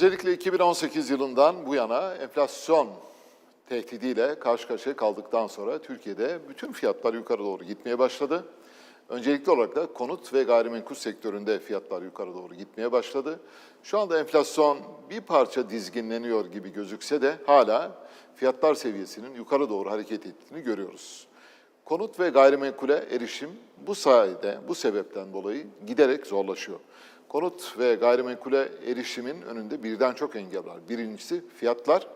Özellikle 2018 yılından bu yana enflasyon tehdidiyle karşı karşıya kaldıktan sonra Türkiye'de bütün fiyatlar yukarı doğru gitmeye başladı. Öncelikli olarak da konut ve gayrimenkul sektöründe fiyatlar yukarı doğru gitmeye başladı. Şu anda enflasyon bir parça dizginleniyor gibi gözükse de hala fiyatlar seviyesinin yukarı doğru hareket ettiğini görüyoruz. Konut ve gayrimenkule erişim bu sayede, bu sebepten dolayı giderek zorlaşıyor. Konut ve gayrimenkule erişimin önünde birden çok engel var. Birincisi fiyatlar,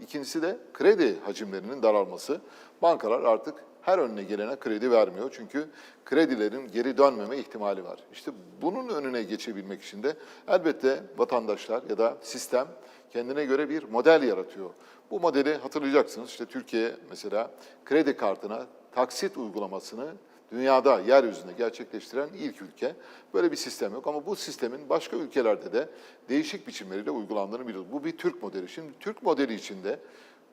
ikincisi de kredi hacimlerinin daralması. Bankalar artık her önüne gelene kredi vermiyor çünkü kredilerin geri dönmeme ihtimali var. İşte bunun önüne geçebilmek için de elbette vatandaşlar ya da sistem kendine göre bir model yaratıyor. Bu modeli hatırlayacaksınız. İşte Türkiye mesela kredi kartına taksit uygulamasını dünyada, yeryüzünde gerçekleştiren ilk ülke. Böyle bir sistem yok ama bu sistemin başka ülkelerde de değişik biçimleriyle uygulandığını biliyoruz. Bu bir Türk modeli. Şimdi Türk modeli içinde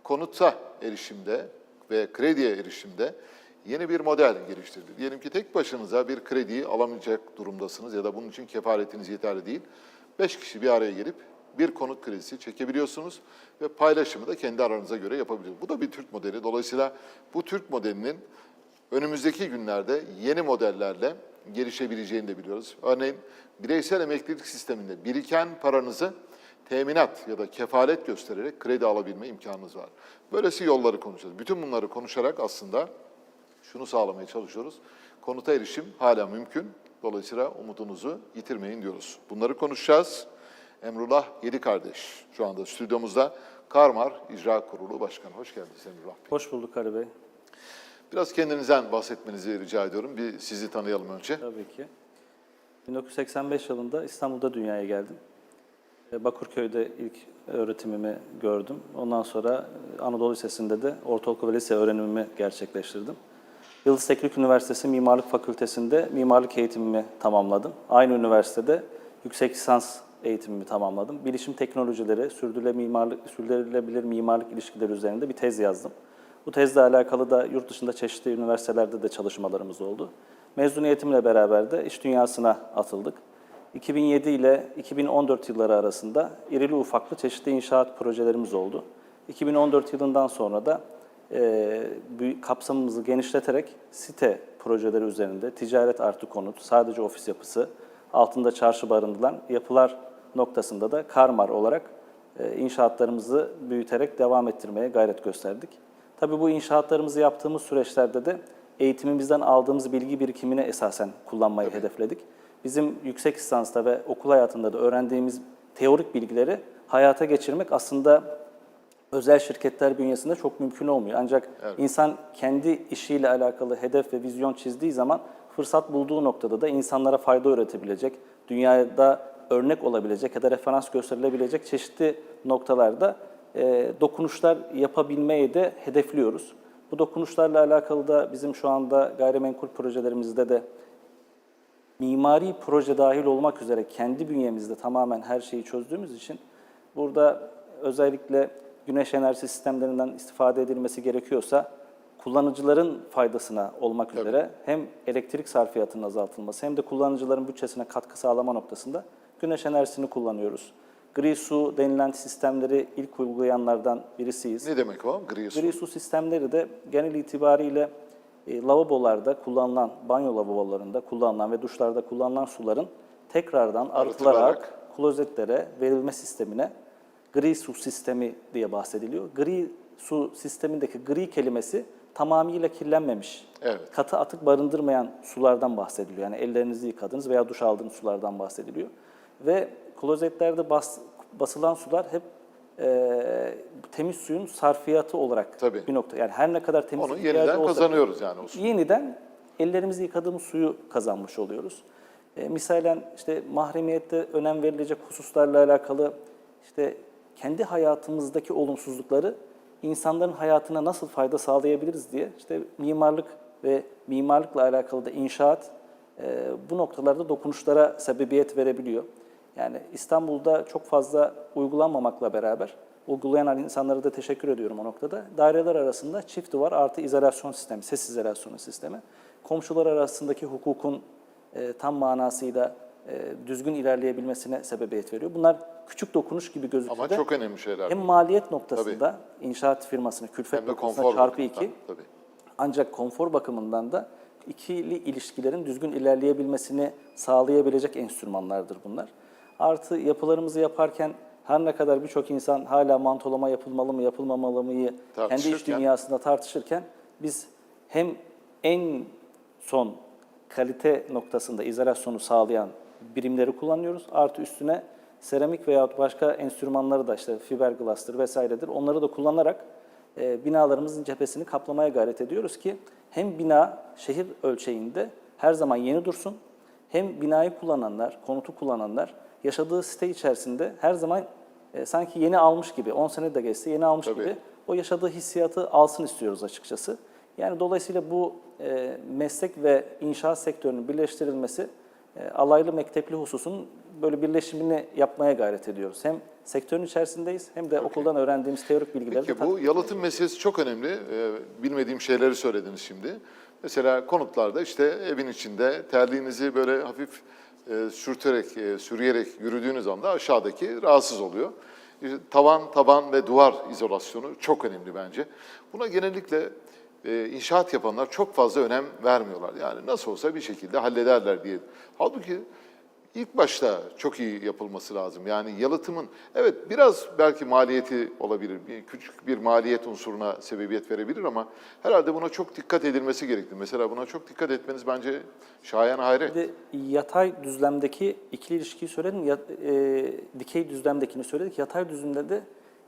konuta erişimde ve krediye erişimde yeni bir model geliştirdi. Diyelim ki tek başınıza bir krediyi alamayacak durumdasınız ya da bunun için kefaretiniz yeterli değil. Beş kişi bir araya gelip bir konut kredisi çekebiliyorsunuz ve paylaşımı da kendi aranıza göre yapabiliyorsunuz. Bu da bir Türk modeli. Dolayısıyla bu Türk modelinin önümüzdeki günlerde yeni modellerle gelişebileceğini de biliyoruz. Örneğin bireysel emeklilik sisteminde biriken paranızı teminat ya da kefalet göstererek kredi alabilme imkanınız var. Böylesi yolları konuşacağız. Bütün bunları konuşarak aslında şunu sağlamaya çalışıyoruz. Konuta erişim hala mümkün. Dolayısıyla umudunuzu yitirmeyin diyoruz. Bunları konuşacağız. Emrullah Yedi Kardeş şu anda stüdyomuzda. Karmar İcra Kurulu Başkanı. Hoş geldiniz Emrullah Bey. Hoş bulduk Ali Bey. Biraz kendinizden bahsetmenizi rica ediyorum. Bir sizi tanıyalım önce. Tabii ki. 1985 yılında İstanbul'da dünyaya geldim. Bakırköy'de ilk öğretimimi gördüm. Ondan sonra e, Anadolu Lisesi'nde de ortaokul ve lise öğrenimimi gerçekleştirdim. Yıldız Teknik Üniversitesi Mimarlık Fakültesi'nde mimarlık eğitimimi tamamladım. Aynı üniversitede yüksek lisans eğitimimi tamamladım. Bilişim teknolojileri, sürdürülebilir mimarlık, sürdürülebilir mimarlık ilişkileri üzerinde bir tez yazdım. Bu tezle alakalı da yurt dışında çeşitli üniversitelerde de çalışmalarımız oldu. Mezuniyetimle beraber de iş dünyasına atıldık. 2007 ile 2014 yılları arasında irili ufaklı çeşitli inşaat projelerimiz oldu. 2014 yılından sonra da e, kapsamımızı genişleterek site projeleri üzerinde ticaret artı konut, sadece ofis yapısı, altında çarşı barındıran yapılar noktasında da Karmar olarak e, inşaatlarımızı büyüterek devam ettirmeye gayret gösterdik. Tabii bu inşaatlarımızı yaptığımız süreçlerde de eğitimimizden aldığımız bilgi birikimine esasen kullanmayı hedefledik. Bizim yüksek lisansta ve okul hayatında da öğrendiğimiz teorik bilgileri hayata geçirmek aslında özel şirketler bünyesinde çok mümkün olmuyor. Ancak insan kendi işiyle alakalı hedef ve vizyon çizdiği zaman fırsat bulduğu noktada da insanlara fayda üretebilecek, dünyada örnek olabilecek ya da referans gösterilebilecek çeşitli noktalarda e, dokunuşlar yapabilmeyi de hedefliyoruz. Bu dokunuşlarla alakalı da bizim şu anda gayrimenkul projelerimizde de mimari proje dahil olmak üzere kendi bünyemizde tamamen her şeyi çözdüğümüz için burada özellikle güneş enerjisi sistemlerinden istifade edilmesi gerekiyorsa kullanıcıların faydasına olmak üzere hem elektrik sarfiyatının azaltılması hem de kullanıcıların bütçesine katkı sağlama noktasında güneş enerjisini kullanıyoruz. Gri su denilen sistemleri ilk uygulayanlardan birisiyiz. Ne demek o? Gri su. Gri su sistemleri de genel itibariyle e, lavabolarda kullanılan, banyo lavabolarında kullanılan ve duşlarda kullanılan suların tekrardan arıtılarak Arıtılarak. klozetlere verilme sistemine gri su sistemi diye bahsediliyor. Gri su sistemindeki gri kelimesi tamamıyla kirlenmemiş, Evet. katı atık barındırmayan sulardan bahsediliyor. Yani ellerinizi yıkadığınız veya duş aldığınız sulardan bahsediliyor. Ve klozetlerde bas, basılan sular hep e, temiz suyun sarfiyatı olarak Tabii. bir nokta. Yani her ne kadar temiz Onu yeniden olsa- kazanıyoruz yani o suyu. yeniden ellerimizi yıkadığımız suyu kazanmış oluyoruz. E, misalen işte mahremiyette önem verilecek hususlarla alakalı işte kendi hayatımızdaki olumsuzlukları insanların hayatına nasıl fayda sağlayabiliriz diye işte mimarlık ve mimarlıkla alakalı da inşaat e, bu noktalarda dokunuşlara sebebiyet verebiliyor. Yani İstanbul'da çok fazla uygulanmamakla beraber uygulayan insanlara da teşekkür ediyorum o noktada. Daireler arasında çift duvar artı izolasyon sistemi, ses izolasyonu sistemi. Komşular arasındaki hukukun e, tam manasıyla e, düzgün ilerleyebilmesine sebebiyet veriyor. Bunlar küçük dokunuş gibi gözükse Ama de çok önemli şeyler. hem maliyet noktasında inşaat firmasını külfet noktasında çarpı 2 Tabii. ancak konfor bakımından da ikili ilişkilerin düzgün ilerleyebilmesini sağlayabilecek enstrümanlardır bunlar. Artı yapılarımızı yaparken her ne kadar birçok insan hala mantolama yapılmalı mı yapılmamalı mıyı kendi iç dünyasında tartışırken biz hem en son kalite noktasında izolasyonu sağlayan birimleri kullanıyoruz. Artı üstüne seramik veyahut başka enstrümanları da işte fiberglass'tır vesairedir. Onları da kullanarak e, binalarımızın cephesini kaplamaya gayret ediyoruz ki hem bina şehir ölçeğinde her zaman yeni dursun, hem binayı kullananlar, konutu kullananlar yaşadığı site içerisinde her zaman e, sanki yeni almış gibi, 10 sene de geçse yeni almış Tabii. gibi o yaşadığı hissiyatı alsın istiyoruz açıkçası. Yani dolayısıyla bu e, meslek ve inşaat sektörünün birleştirilmesi e, alaylı mektepli hususun böyle birleşimini yapmaya gayret ediyoruz. Hem sektörün içerisindeyiz hem de okuldan öğrendiğimiz teorik bilgileri de Peki tatbik bu yalıtım meselesi çok önemli. Ee, bilmediğim şeyleri söylediniz şimdi. Mesela konutlarda işte evin içinde terliğinizi böyle hafif e, sürterek, e, sürüyerek yürüdüğünüz anda aşağıdaki rahatsız oluyor. İşte tavan, taban ve duvar izolasyonu çok önemli bence. Buna genellikle e, inşaat yapanlar çok fazla önem vermiyorlar. Yani nasıl olsa bir şekilde hallederler diye. Halbuki İlk başta çok iyi yapılması lazım. Yani yalıtımın, evet biraz belki maliyeti olabilir, bir küçük bir maliyet unsuruna sebebiyet verebilir ama herhalde buna çok dikkat edilmesi gerekli. Mesela buna çok dikkat etmeniz bence şayan hayret. De yatay düzlemdeki ikili ilişkiyi söyledim, ya, e, dikey düzlemdekini söyledik. Yatay düzlemde de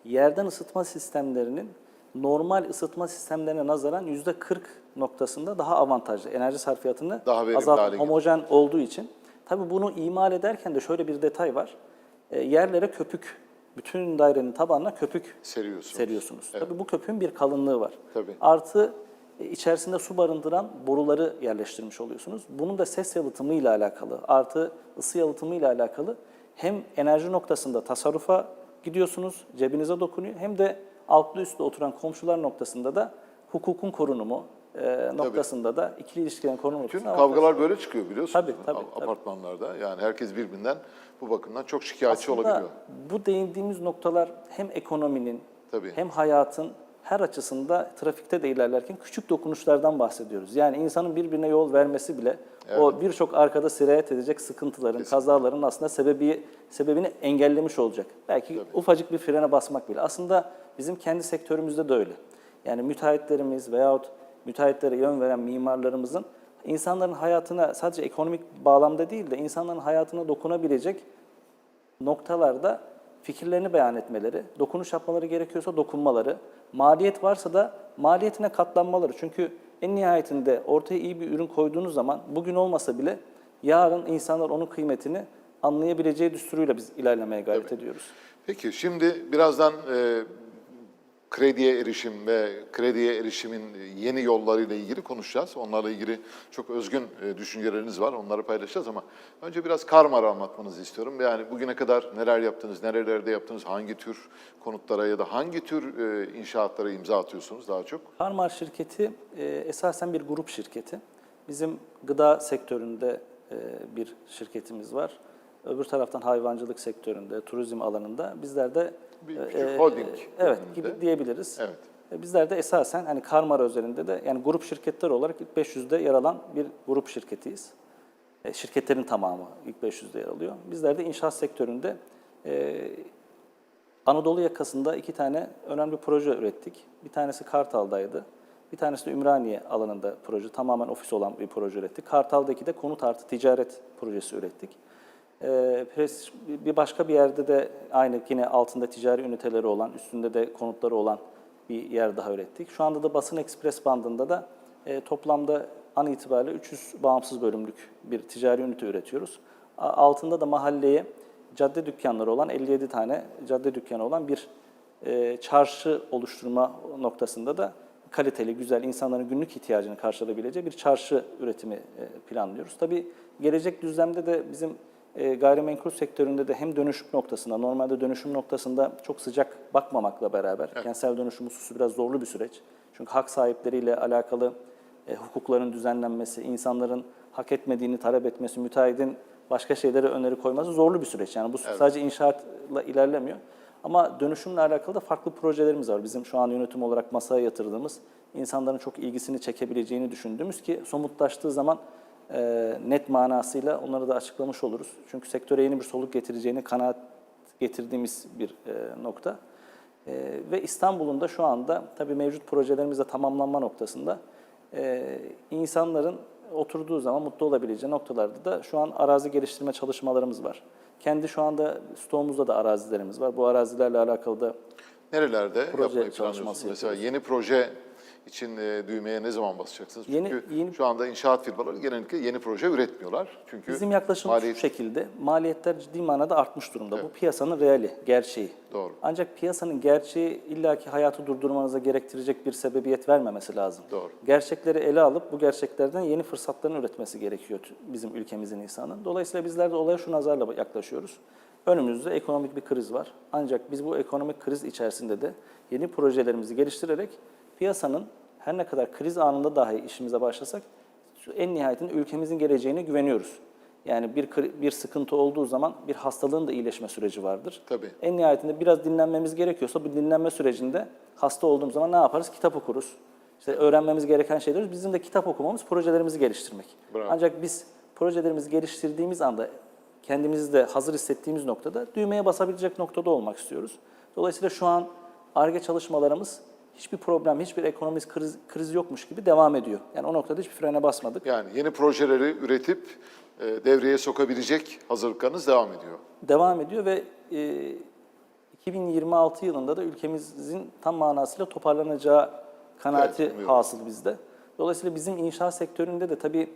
yerden ısıtma sistemlerinin normal ısıtma sistemlerine nazaran yüzde 40 noktasında daha avantajlı. Enerji sarfiyatını Daha geliyor. homojen olduğu için. Tabii bunu imal ederken de şöyle bir detay var. E, yerlere köpük, bütün dairenin tabanına köpük Seriyorsunuz. seriyorsunuz. Evet. Tabii bu köpüğün bir kalınlığı var. Tabii. Artı e, içerisinde su barındıran boruları yerleştirmiş oluyorsunuz. Bunun da ses yalıtımı ile alakalı, artı ısı yalıtımı ile alakalı hem enerji noktasında tasarrufa gidiyorsunuz, cebinize dokunuyor hem de altlı üstlü oturan komşular noktasında da hukukun korunumu e, noktasında da ikili ilişkilerin korunumu Tüm kavgalar böyle çıkıyor biliyorsunuz. Tabii, tabii, tabii. Apartmanlarda yani herkes birbirinden bu bakımdan çok şikayetçi Aslında olabiliyor. bu değindiğimiz noktalar hem ekonominin Tabii. hem hayatın her açısında trafikte de ilerlerken küçük dokunuşlardan bahsediyoruz. Yani insanın birbirine yol vermesi bile o birçok arkada sirayet edecek sıkıntıların, kazaların aslında sebebi sebebini engellemiş olacak. Belki ufacık bir frene basmak bile. Aslında bizim kendi sektörümüzde de öyle. Yani müteahhitlerimiz veyahut müteahhitlere yön veren mimarlarımızın insanların hayatına sadece ekonomik bağlamda değil de insanların hayatına dokunabilecek noktalarda fikirlerini beyan etmeleri, dokunuş yapmaları gerekiyorsa dokunmaları, maliyet varsa da maliyetine katlanmaları. Çünkü en nihayetinde ortaya iyi bir ürün koyduğunuz zaman bugün olmasa bile yarın insanlar onun kıymetini anlayabileceği düsturuyla biz ilerlemeye gayret ediyoruz. Peki şimdi birazdan e, krediye erişim ve krediye erişimin yeni yollarıyla ilgili konuşacağız. Onlarla ilgili çok özgün e, düşünceleriniz var. Onları paylaşacağız ama önce biraz Karmar'ı anlatmanızı istiyorum. Yani bugüne kadar neler yaptınız, nerelerde yaptınız, hangi tür konutlara ya da hangi tür e, inşaatlara imza atıyorsunuz daha çok? Karmar şirketi e, esasen bir grup şirketi. Bizim gıda sektöründe e, bir şirketimiz var. Öbür taraftan hayvancılık sektöründe, turizm alanında bizler de Bir e, küçük e, holding evet gibi diyebiliriz. Evet. E, Bizler de esasen hani Karmara özelinde de yani grup şirketler olarak ilk 500'de yer alan bir grup şirketiyiz. E, Şirketlerin tamamı ilk 500'de yer alıyor. Bizler de inşaat sektöründe e, Anadolu yakasında iki tane önemli proje ürettik. Bir tanesi Kartal'daydı. Bir tanesi de Ümraniye alanında proje, tamamen ofis olan bir proje ürettik. Kartal'daki de konut artı ticaret projesi ürettik. Ee, pres, bir başka bir yerde de aynı yine altında ticari üniteleri olan, üstünde de konutları olan bir yer daha ürettik. Şu anda da basın ekspres bandında da e, toplamda an itibariyle 300 bağımsız bölümlük bir ticari ünite üretiyoruz. Altında da mahalleye cadde dükkanları olan 57 tane cadde dükkanı olan bir e, çarşı oluşturma noktasında da kaliteli, güzel, insanların günlük ihtiyacını karşılayabileceği bir çarşı üretimi e, planlıyoruz. Tabii gelecek düzlemde de bizim e, gayrimenkul sektöründe de hem dönüşüm noktasında, normalde dönüşüm noktasında çok sıcak bakmamakla beraber, kentsel dönüşüm hususu biraz zorlu bir süreç. Çünkü hak sahipleriyle alakalı e, hukukların düzenlenmesi, insanların hak etmediğini talep etmesi, müteahhidin başka şeylere öneri koyması zorlu bir süreç. Yani bu sadece inşaatla ilerlemiyor. Ama dönüşümle alakalı da farklı projelerimiz var. Bizim şu an yönetim olarak masaya yatırdığımız, insanların çok ilgisini çekebileceğini düşündüğümüz ki somutlaştığı zaman e, net manasıyla onları da açıklamış oluruz. Çünkü sektöre yeni bir soluk getireceğini kanaat getirdiğimiz bir e, nokta. E, ve İstanbul'un da şu anda tabii mevcut projelerimizde tamamlanma noktasında e, insanların oturduğu zaman mutlu olabileceği noktalarda da şu an arazi geliştirme çalışmalarımız var. Kendi şu anda stoğumuzda da arazilerimiz var. Bu arazilerle alakalı da Nerelerde Proje yapmayı planlıyorsunuz? Mesela yeni proje için e, düğmeye ne zaman basacaksınız? Yeni- Çünkü yeni- şu anda inşaat firmaları genellikle yeni proje üretmiyorlar. Çünkü bizim yaklaşımımız maliyet- şu şekilde. Maliyetler ciddi manada artmış durumda. Bu piyasanın reali, gerçeği. Doğru. Ancak piyasanın gerçeği illaki hayatı durdurmanıza gerektirecek bir sebebiyet vermemesi lazım. Doğru. Gerçekleri ele alıp bu gerçeklerden yeni fırsatların üretmesi gerekiyor bizim ülkemizin insanın. Dolayısıyla bizler de olaya şu nazarla yaklaşıyoruz. Önümüzde ekonomik bir kriz var. Ancak biz bu ekonomik kriz içerisinde de yeni projelerimizi geliştirerek piyasanın her ne kadar kriz anında dahi işimize başlasak şu en nihayetinde ülkemizin geleceğine güveniyoruz. Yani bir bir sıkıntı olduğu zaman bir hastalığın da iyileşme süreci vardır. Tabii. En nihayetinde biraz dinlenmemiz gerekiyorsa bu dinlenme sürecinde hasta olduğumuz zaman ne yaparız? Kitap okuruz. İşte öğrenmemiz gereken şeyler bizim de kitap okumamız, projelerimizi geliştirmek. Bravo. Ancak biz projelerimizi geliştirdiğimiz anda kendimizi de hazır hissettiğimiz noktada düğmeye basabilecek noktada olmak istiyoruz. Dolayısıyla şu an ARGE çalışmalarımız hiçbir problem, hiçbir ekonomik kriz, kriz yokmuş gibi devam ediyor. Yani o noktada hiçbir frene basmadık. Yani yeni projeleri üretip e, devreye sokabilecek hazırlıklarınız devam ediyor. devam ediyor ve e, 2026 yılında da ülkemizin tam manasıyla toparlanacağı kanaati Evet, hasıl bizde. Dolayısıyla bizim inşaat sektöründe de tabii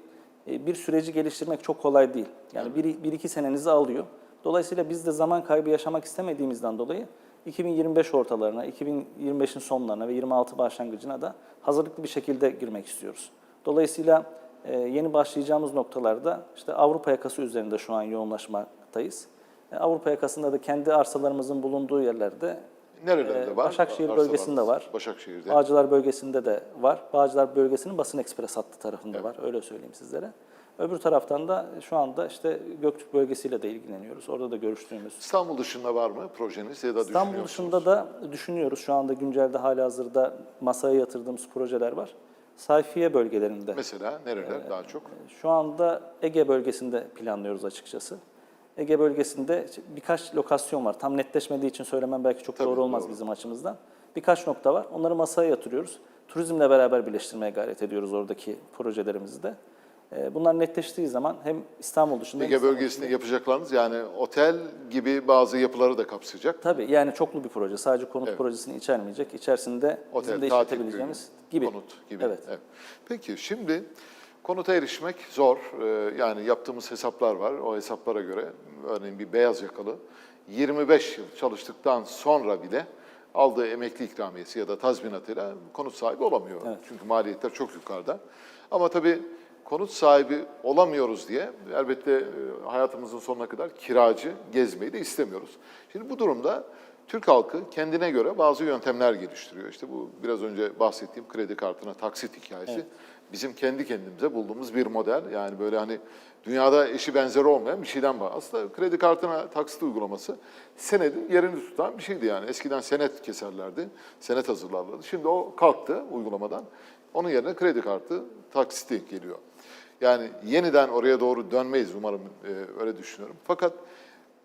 e, bir süreci geliştirmek çok kolay değil. Yani bir, bir iki senenizi alıyor. Dolayısıyla biz de zaman kaybı yaşamak istemediğimizden dolayı 2025 ortalarına, 2025'in sonlarına ve 26 başlangıcına da hazırlıklı bir şekilde girmek istiyoruz. Dolayısıyla e, yeni başlayacağımız noktalarda işte Avrupa yakası üzerinde şu an yoğunlaşmaktayız. E, Avrupa yakasında da kendi arsalarımızın bulunduğu yerlerde Nerelerde e, var? Başakşehir Arsalarınız? bölgesinde var. Başakşehir'de. Bağcılar bölgesinde de var. Bağcılar bölgesinin basın ekspres hattı tarafında var. Öyle söyleyeyim sizlere. Öbür taraftan da şu anda işte Göktürk bölgesiyle de ilgileniyoruz. Orada da görüştüğümüz. İstanbul dışında var mı projeniz ya da İstanbul dışında da düşünüyoruz. Şu anda güncelde hali hazırda masaya yatırdığımız projeler var. Sayfiye bölgelerinde. Mesela nereler daha çok? Şu anda Ege bölgesinde planlıyoruz açıkçası. Ege bölgesinde birkaç lokasyon var. Tam netleşmediği için söylemem belki çok Tabii, doğru olmaz doğru. bizim açımızdan. Birkaç nokta var. Onları masaya yatırıyoruz. Turizmle beraber birleştirmeye gayret ediyoruz oradaki projelerimizi de. Ee, Bunlar netleştiği zaman hem İstanbul dışında Ege bölgesinde yapacaklarınız yani otel gibi bazı yapıları da kapsayacak. Tabii yani çoklu bir proje. Sadece konut Evet. projesini içermeyecek. İçerisinde bizim Otel, de tatil işletebileceğimiz gibi. konut gibi. Evet. Peki şimdi konuta erişmek zor. Ee, yani yaptığımız hesaplar var. O hesaplara göre örneğin bir beyaz yakalı 25 yıl çalıştıktan sonra bile aldığı emekli ikramiyesi ya da tazminatıyla konut sahibi olamıyor. Çünkü maliyetler çok yukarıda. Ama tabii konut sahibi olamıyoruz diye elbette e, hayatımızın sonuna kadar kiracı gezmeyi de istemiyoruz. Şimdi bu durumda Türk halkı kendine göre bazı yöntemler geliştiriyor. İşte bu biraz önce bahsettiğim kredi kartına taksit hikayesi. Bizim kendi kendimize bulduğumuz bir model. Yani böyle hani dünyada eşi benzeri olmayan bir şeyden bahsediyor. Aslında kredi kartına taksit uygulaması senedin yerini tutan bir şeydi yani. Eskiden senet keserlerdi, senet hazırlarlardı. Şimdi o kalktı uygulamadan. Onun yerine kredi kartı taksiti geliyor. Yani yeniden oraya doğru dönmeyiz umarım e, öyle düşünüyorum. Fakat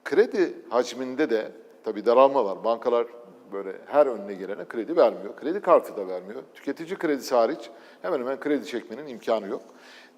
kredi hacminde de tabii daralma var. Bankalar böyle her önüne gelene kredi vermiyor. Kredi kartı da vermiyor. Tüketici kredisi hariç hemen hemen kredi çekmenin imkanı yok.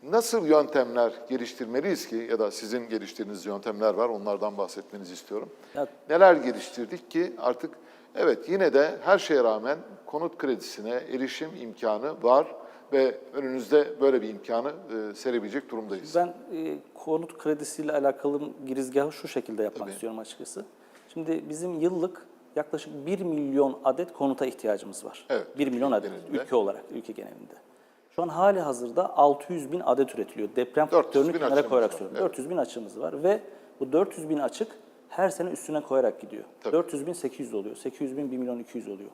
Nasıl yöntemler geliştirmeliyiz ki ya da sizin geliştirdiğiniz yöntemler var onlardan bahsetmenizi istiyorum. Ya- Neler geliştirdik ki artık evet yine de her şeye rağmen konut kredisine erişim imkanı var ve önünüzde böyle bir imkanı e, serebilecek durumdayız. Ben e, konut kredisiyle alakalı girizgahı şu şekilde yapmak Tabii. istiyorum açıkçası. Şimdi bizim yıllık yaklaşık 1 milyon adet konuta ihtiyacımız var. Evet, 1 milyon adet genelinde. ülke olarak, ülke genelinde. Şu an hali hazırda 600 bin adet üretiliyor. Deprem 400 faktörünü kenara koyarak söylüyorum. evet. 400 bin açığımız var ve bu 400 bin açık her sene üstüne koyarak gidiyor. Tabii. 400 bin 800 oluyor, 800 bin 1 milyon 200 oluyor.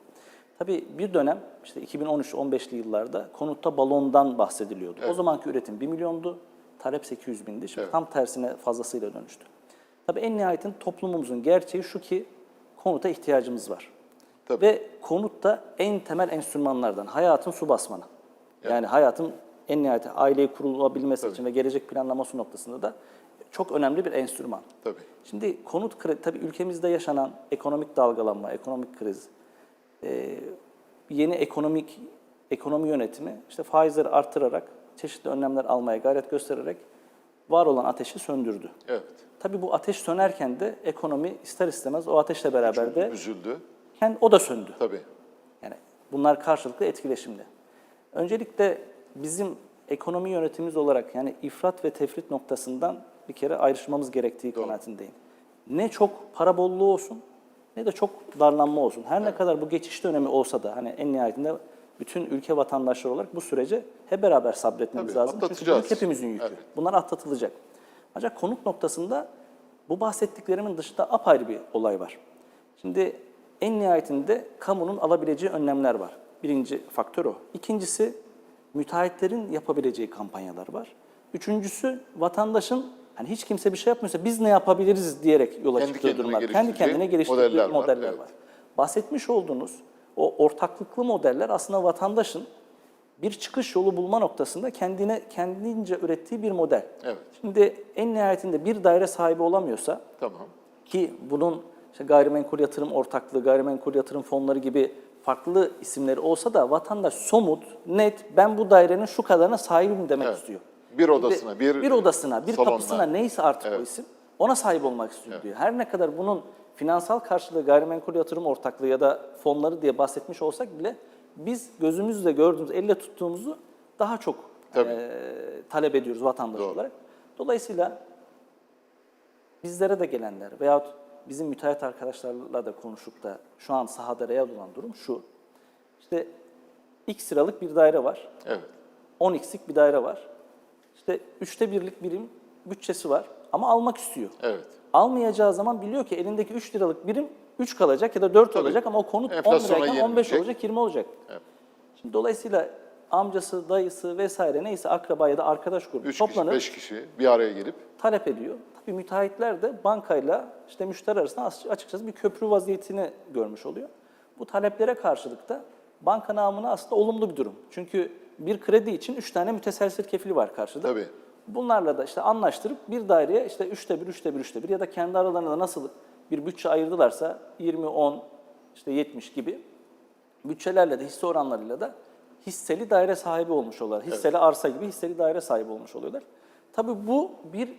Tabii bir dönem işte 2013-15'li yıllarda konutta balondan bahsediliyordu. O zamanki üretim 1 milyondu. Talep 800 bindi. Şimdi Evet. tam tersine fazlasıyla dönüştü. Tabii en nihayetinde toplumumuzun gerçeği şu ki konuta ihtiyacımız var. Tabii. Ve konut da en temel enstrümanlardan. Hayatın su basmanı. Yani hayatın en nihayetinde aileyi kurulabilmesi için ve gelecek planlaması noktasında da çok önemli bir enstrüman. Tabii. Şimdi konut kredi, tabii ülkemizde yaşanan ekonomik dalgalanma, ekonomik kriz, e, yeni ekonomik ekonomi yönetimi işte faizleri artırarak, çeşitli önlemler almaya gayret göstererek var olan ateşi söndürdü. Evet. Tabii bu ateş sönerken de ekonomi ister istemez o ateşle beraber de Üzüldü. kendi, o da söndü. Tabii. Yani bunlar karşılıklı etkileşimli. Öncelikle bizim ekonomi yönetimimiz olarak yani ifrat ve tefrit noktasından bir kere ayrışmamız gerektiği kanaatindeyim. Ne çok para bolluğu olsun ne de çok darlanma olsun. Her ne kadar bu geçiş dönemi olsa da hani en nihayetinde bütün ülke vatandaşları olarak bu sürece hep beraber sabretmemiz Tabii, lazım. Çünkü atlatacağız. bu hepimizin yükü. Evet. Bunlar atlatılacak. Ancak konut noktasında bu bahsettiklerimin dışında apayrı bir olay var. Şimdi en nihayetinde kamunun alabileceği önlemler var. Birinci faktör o. İkincisi müteahhitlerin yapabileceği kampanyalar var. Üçüncüsü vatandaşın hani hiç kimse bir şey yapmıyorsa biz ne yapabiliriz diyerek yola Kendi çıktığı durumlar. Kendi kendine geliştirdiği modeller modeller, var, var. evet. Bahsetmiş olduğunuz o ortaklıklı modeller aslında vatandaşın bir çıkış yolu bulma noktasında kendine kendince ürettiği bir model. Evet. Şimdi en nihayetinde bir daire sahibi olamıyorsa Tamam. ki bunun işte gayrimenkul yatırım ortaklığı, gayrimenkul yatırım fonları gibi farklı isimleri olsa da vatandaş somut, net ben bu dairenin şu kadarına sahibim demek Evet. istiyor. Bir odasına, bir, bir odasına, bir salonuna. kapısına neyse artık o Evet. isim ona sahip olmak istiyor diyor. Her ne kadar bunun finansal karşılığı gayrimenkul yatırım ortaklığı ya da fonları diye bahsetmiş olsak bile biz gözümüzle gördüğümüz, elle tuttuğumuzu daha çok Tabii. eee, talep ediyoruz vatandaş Doğru. olarak. Dolayısıyla bizlere de gelenler veyahut bizim müteahhit arkadaşlarla da konuşup da şu an sahada real olan durum şu. İşte X liralık bir daire var. Evet. 10x'lik bir daire var. İşte üçte birlik birim bütçesi var ama almak istiyor. Evet. Almayacağı zaman biliyor ki elindeki 3 liralık birim 3 kalacak ya da 4 Tabii. olacak ama o konut 10 Enflasyona lirayken 15 yenilecek. olacak, 20 olacak. Evet. Şimdi dolayısıyla amcası, dayısı vesaire neyse akraba ya da arkadaş grubu Üç toplanıp kişi, beş kişi bir araya gelip talep ediyor. Tabii müteahhitler de bankayla işte müşteri arasında as- açıkçası bir köprü vaziyetini görmüş oluyor. Bu taleplere karşılık da banka namına aslında olumlu bir durum. Çünkü bir kredi için 3 tane müteselsil kefili var karşıda. Tabii. Bunlarla da işte anlaştırıp bir daireye işte üçte bir, üçte bir, üçte bir ya da kendi aralarında da nasıl bir bütçe ayırdılarsa 20, 10, işte 70 gibi bütçelerle de hisse oranlarıyla da hisseli daire sahibi olmuş oluyorlar. Hisseli arsa gibi hisseli daire sahibi olmuş oluyorlar. Tabii bu bir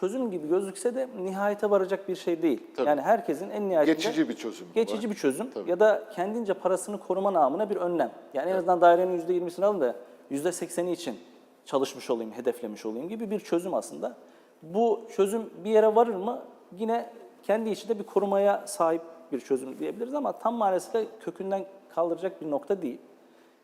çözüm gibi gözükse de nihayete varacak bir şey değil. Tabii. Yani herkesin en nihayetinde geçici bir çözüm. geçici var. bir çözüm Tabii. ya da kendince parasını koruma namına bir önlem. Yani en azından dairenin %20'sini alın da %80'i için çalışmış olayım, hedeflemiş olayım gibi bir çözüm aslında. Bu çözüm bir yere varır mı? Yine kendi içinde bir korumaya sahip bir çözüm diyebiliriz ama tam manasıyla kökünden kaldıracak bir nokta değil.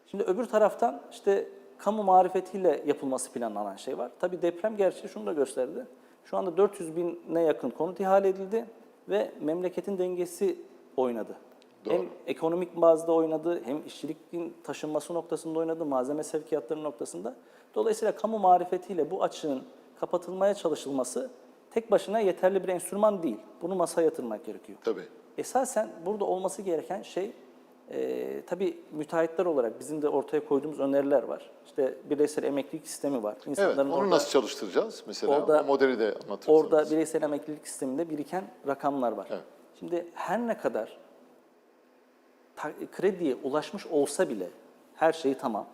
Şimdi öbür taraftan işte kamu marifetiyle yapılması planlanan şey var. Tabii deprem gerçeği şunu da gösterdi. Şu anda 400 bine yakın konut ihale edildi ve memleketin dengesi oynadı. Doğru. Hem ekonomik bazda oynadı, hem işçilikin taşınması noktasında oynadı, malzeme sevkiyatları noktasında. Dolayısıyla kamu marifetiyle bu açığın kapatılmaya çalışılması tek başına yeterli bir enstrüman değil. Bunu masaya yatırmak gerekiyor. Tabii. Esasen burada olması gereken şey e, tabii müteahhitler olarak bizim de ortaya koyduğumuz öneriler var. İşte bireysel emeklilik sistemi var. Evet. İnsanların Onu orada, nasıl çalıştıracağız mesela? orada- o modeli de anlatırsanız. orada bireysel emeklilik sisteminde biriken rakamlar var. Evet. Şimdi her ne kadar ta- krediye ulaşmış olsa bile her şey tamam.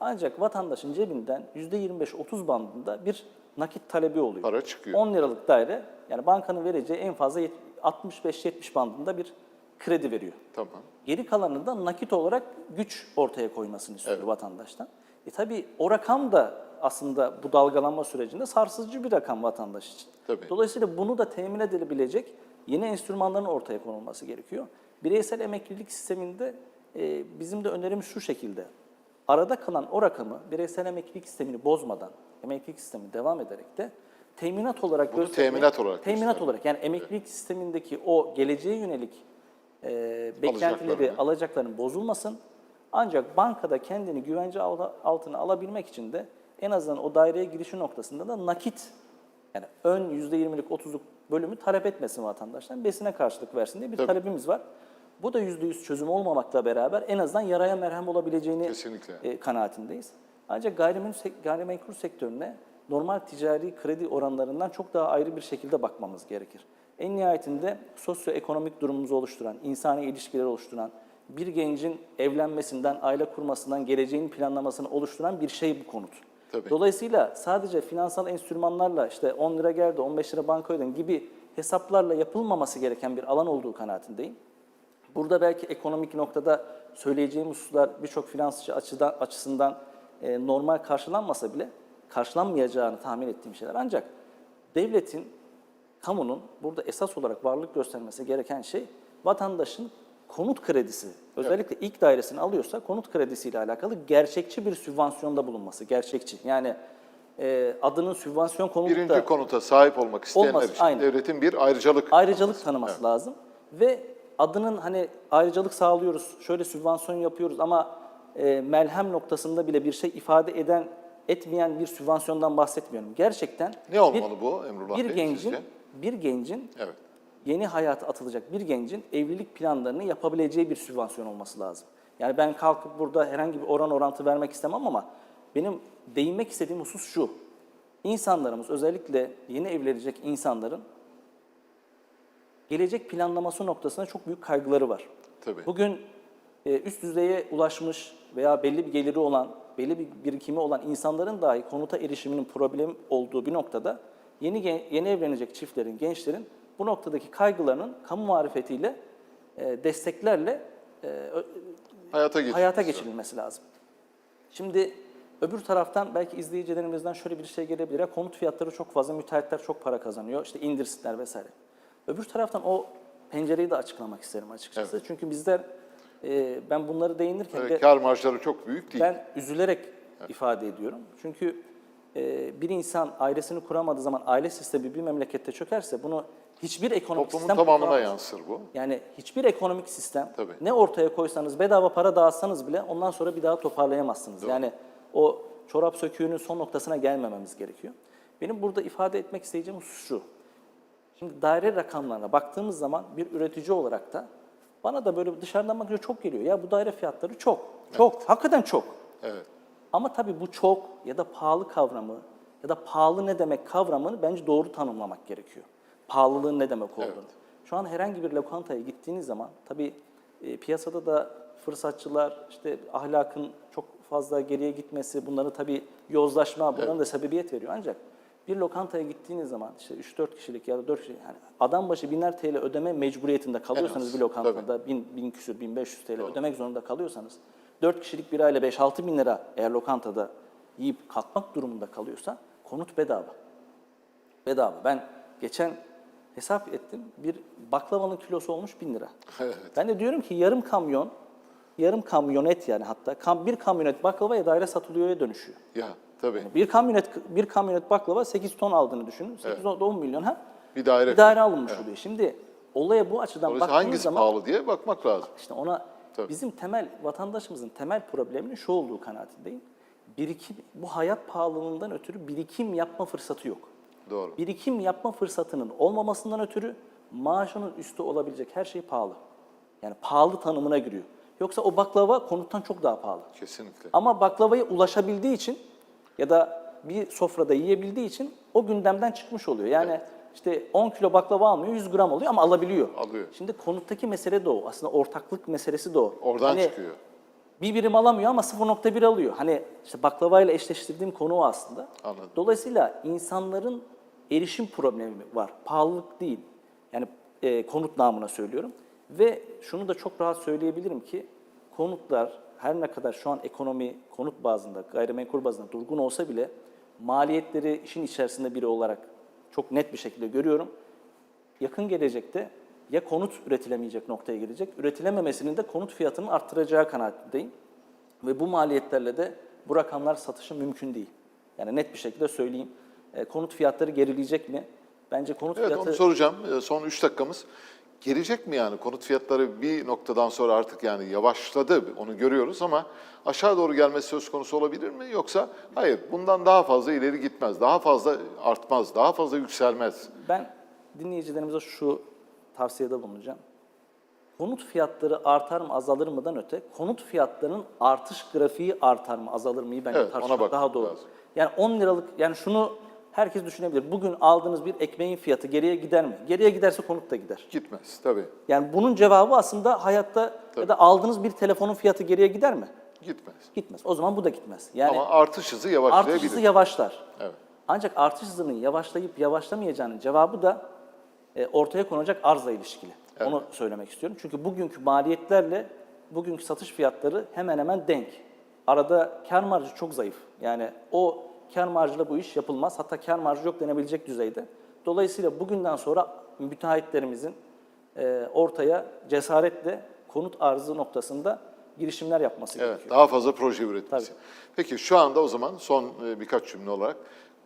Ancak vatandaşın cebinden %25-30 bandında bir nakit talebi oluyor. Para çıkıyor. 10 liralık daire yani bankanın vereceği en fazla yet- 65-70 bandında bir kredi veriyor. Tamam. Geri kalanını da nakit olarak güç ortaya koymasını istiyor Evet. vatandaştan. E tabii o rakam da aslında bu dalgalanma sürecinde sarsıcı bir rakam vatandaş için. Tabii. Dolayısıyla bunu da temin edilebilecek yeni enstrümanların ortaya konulması gerekiyor. Bireysel emeklilik sisteminde e, bizim de önerimiz şu şekilde. Arada kalan o rakamı bireysel emeklilik sistemini bozmadan, emeklilik sistemi devam ederek de teminat olarak Bunu teminat olarak teminat göstermek. olarak yani emeklilik sistemindeki o geleceğe yönelik e, beklentileri, alacakların bozulmasın. Ancak bankada kendini güvence al- altına alabilmek için de en azından o daireye girişi noktasında da nakit yani ön %20'lik 30'luk bölümü talep etmesin vatandaştan, besine karşılık versin diye bir Tabii. talebimiz var. Bu da %100 çözüm olmamakla beraber en azından yaraya merhem olabileceğini Kesinlikle. e, kanaatindeyiz. Ancak gayrimenkul, gayrimenkul sektörüne normal ticari kredi oranlarından çok daha ayrı bir şekilde bakmamız gerekir. En nihayetinde sosyoekonomik durumumuzu oluşturan, insani ilişkileri oluşturan, bir gencin evlenmesinden, aile kurmasından, geleceğin planlamasını oluşturan bir şey bu konut. Tabii. Dolayısıyla sadece finansal enstrümanlarla işte 10 lira geldi, 15 lira banka ödedin gibi hesaplarla yapılmaması gereken bir alan olduğu kanaatindeyim. Burada belki ekonomik noktada söyleyeceğim hususlar birçok finansçı açıdan, açısından e, normal karşılanmasa bile karşılanmayacağını tahmin ettiğim şeyler. Ancak devletin, kamunun burada esas olarak varlık göstermesi gereken şey vatandaşın konut kredisi, özellikle ilk dairesini alıyorsa konut kredisiyle alakalı gerçekçi bir sübvansiyonda bulunması, gerçekçi. Yani e, adının sübvansiyon konutta Birinci konuta sahip olmak isteyenler Olmaz, için aynen. devletin bir ayrıcalık ayrıcalık tanıması lazım ve adının hani ayrıcalık sağlıyoruz, şöyle sübvansiyon yapıyoruz ama e, melhem noktasında bile bir şey ifade eden etmeyen bir sübvansiyondan bahsetmiyorum. Gerçekten Ne olmalı bu Emrullah bir Bey gencin sizce? Bir gencin Evet. yeni hayata atılacak bir gencin evlilik planlarını yapabileceği bir sübvansiyon olması lazım. Yani ben kalkıp burada herhangi bir oran orantı vermek istemem ama benim değinmek istediğim husus şu. İnsanlarımız özellikle yeni evlenecek insanların gelecek planlaması noktasında çok büyük kaygıları var. Tabii. Bugün e, üst düzeye ulaşmış veya belli bir geliri olan, belli bir birikimi olan insanların dahi konuta erişiminin problem olduğu bir noktada yeni yeni evlenecek çiftlerin, gençlerin bu noktadaki kaygılarının kamu marifetiyle, e, desteklerle e, Hayata geçirilmesi. hayata geçirilmesi lazım. Şimdi öbür taraftan belki izleyicilerimizden şöyle bir şey gelebilir. Ya, konut fiyatları çok fazla, müteahhitler çok para kazanıyor. İşte indirsinler vesaire. Öbür taraftan o pencereyi de açıklamak isterim açıkçası. Çünkü bizler e, ben bunları değinirken Evet, de kar marjları çok büyük değil. ben üzülerek ifade ediyorum. Çünkü bir insan ailesini kuramadığı zaman aile sistemi bir memlekette çökerse bunu hiçbir ekonomik Toplumun sistem tamamına kurtaramaz. yansır bu. Yani hiçbir ekonomik sistem Tabii. ne ortaya koysanız bedava para dağıtsanız bile ondan sonra bir daha toparlayamazsınız. Yani o çorap söküğünün son noktasına gelmememiz gerekiyor. Benim burada ifade etmek isteyeceğim husus şu. Şimdi daire rakamlarına baktığımız zaman bir üretici olarak da bana da böyle dışarıdan bakınca çok geliyor. Ya bu daire fiyatları çok. Çok. Hakikaten çok. Evet. Ama tabii bu çok ya da pahalı kavramı ya da pahalı ne demek kavramını bence doğru tanımlamak gerekiyor. Pahalılığın ne demek olduğunu. Evet. Şu an herhangi bir lokantaya gittiğiniz zaman tabii e, piyasada da fırsatçılar, işte ahlakın çok fazla geriye gitmesi, bunları tabii yozlaşma, bunların da sebebiyet veriyor. Ancak bir lokantaya gittiğiniz zaman işte 3-4 kişilik ya da 4 kişilik, yani adam başı biner TL ödeme mecburiyetinde kalıyorsanız az, bir lokantada, 1000, 1000 küsür, 1500 TL Doğru. ödemek zorunda kalıyorsanız, 4 kişilik bir aile 5-6 bin lira eğer lokantada yiyip kalkmak durumunda kalıyorsa konut bedava. Bedava. Ben geçen hesap ettim. Bir baklavanın kilosu olmuş 1000 lira. Evet. Ben de diyorum ki yarım kamyon, yarım kamyonet yani hatta kam- bir kamyonet baklavaya daire satılıyorya dönüşüyor. Ya tabii. Bir kamyonet bir kamyonet baklava 8 ton aldığını düşünün. 8 10 milyon ha. Bir daire. Bir daire alınmış oluyor. Şimdi olaya bu açıdan Dolayısıyla baktığınız hangisi zaman pahalı diye bakmak lazım. işte ona Tabii. bizim temel vatandaşımızın temel probleminin şu olduğu kanaatindeyim. Birikim bu hayat pahalılığından ötürü birikim yapma fırsatı yok. Doğru. Birikim yapma fırsatının olmamasından ötürü maaşının üstü olabilecek her şey pahalı. Yani pahalı tanımına giriyor. Yoksa o baklava konuttan çok daha pahalı. Kesinlikle. Ama baklavaya ulaşabildiği için ya da bir sofrada yiyebildiği için o gündemden çıkmış oluyor. Yani işte 10 kilo baklava almıyor, 100 gram alıyor ama alabiliyor. Alıyor. Şimdi konuttaki mesele de o. Aslında ortaklık meselesi de o. Oradan Hani çıkıyor. Bir birim alamıyor ama 0.1 alıyor. Hani işte baklavayla eşleştirdiğim konu o aslında. Anladım. Dolayısıyla insanların erişim problemi var. Pahalılık değil. Yani e, konut namına söylüyorum. Ve şunu da çok rahat söyleyebilirim ki konutlar her ne kadar şu an ekonomi konut bazında, gayrimenkul bazında durgun olsa bile maliyetleri işin içerisinde biri olarak çok net bir şekilde görüyorum. Yakın gelecekte ya konut üretilemeyecek noktaya gelecek, üretilememesinin de konut fiyatını arttıracağı kanaatindeyim. Ve bu maliyetlerle de bu rakamlar satışı mümkün değil. Yani net bir şekilde söyleyeyim. E, konut fiyatları gerileyecek mi? Bence konut Evet fiyatı... onu soracağım. Ee, Son 3 dakikamız. Gelecek mi yani konut fiyatları bir noktadan sonra artık yani yavaşladı onu görüyoruz ama aşağı doğru gelmesi söz konusu olabilir mi? Yoksa hayır bundan daha fazla ileri gitmez, daha fazla artmaz, daha fazla yükselmez. Ben dinleyicilerimize şu tavsiyede bulunacağım. Konut fiyatları artar mı azalır mıdan öte konut fiyatlarının artış grafiği artar mı azalır mı bence Evet, tartışmak daha doğru. lazım. Yani 10 liralık yani şunu herkes düşünebilir. Bugün aldığınız bir ekmeğin fiyatı geriye gider mi? Geriye giderse konut da gider. Gitmez tabii. Yani bunun cevabı aslında hayatta ya da aldığınız bir telefonun fiyatı geriye gider mi? Gitmez. Gitmez. O zaman bu da gitmez. Yani ama artış hızı artış yavaşlayabilir. hızı yavaşlar. Evet. Ancak artış hızının yavaşlayıp yavaşlamayacağının cevabı da e, ortaya konacak arzla ilişkili. Onu söylemek istiyorum. Çünkü bugünkü maliyetlerle bugünkü satış fiyatları hemen hemen denk. Arada kar marjı çok zayıf. Yani o kar marjıyla bu iş yapılmaz. Hatta kar marjı yok denebilecek düzeyde. Dolayısıyla bugünden sonra müteahhitlerimizin e, ortaya cesaretle konut arzı noktasında girişimler yapması Evet, gerekiyor. daha fazla proje üretmesi. Tabii. Peki şu anda o zaman son e, birkaç cümle olarak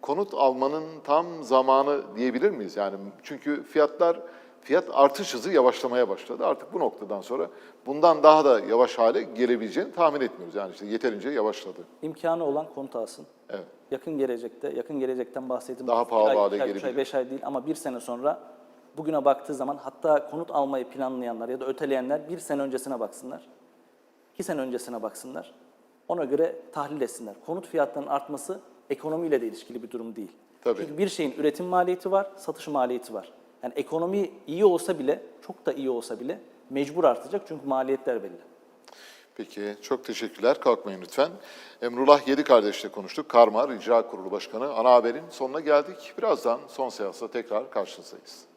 konut almanın tam zamanı diyebilir miyiz? Yani çünkü fiyatlar fiyat artış hızı yavaşlamaya başladı. Artık bu noktadan sonra bundan daha da yavaş hale gelebileceğini tahmin etmiyoruz. Yani işte yeterince yavaşladı. İmkanı olan konut alsın. Evet. Yakın gelecekte, yakın gelecekten bahsettiğim Daha pahalı ay, hale ay, üç ay, gelebilir. beş ay değil ama bir sene sonra bugüne baktığı zaman hatta konut almayı planlayanlar ya da öteleyenler bir sene öncesine baksınlar. iki sene öncesine baksınlar. Ona göre tahlil etsinler. Konut fiyatlarının artması ekonomiyle de ilişkili bir durum değil. Tabii. Çünkü bir şeyin üretim maliyeti var, satış maliyeti var. Yani ekonomi iyi olsa bile, çok da iyi olsa bile mecbur artacak çünkü maliyetler belli. Peki çok teşekkürler. Kalkmayın lütfen. Emrullah Yedi Kardeş'le konuştuk. Karmar İcra Kurulu Başkanı. Ana haberin sonuna geldik. Birazdan son seansta tekrar karşınızdayız.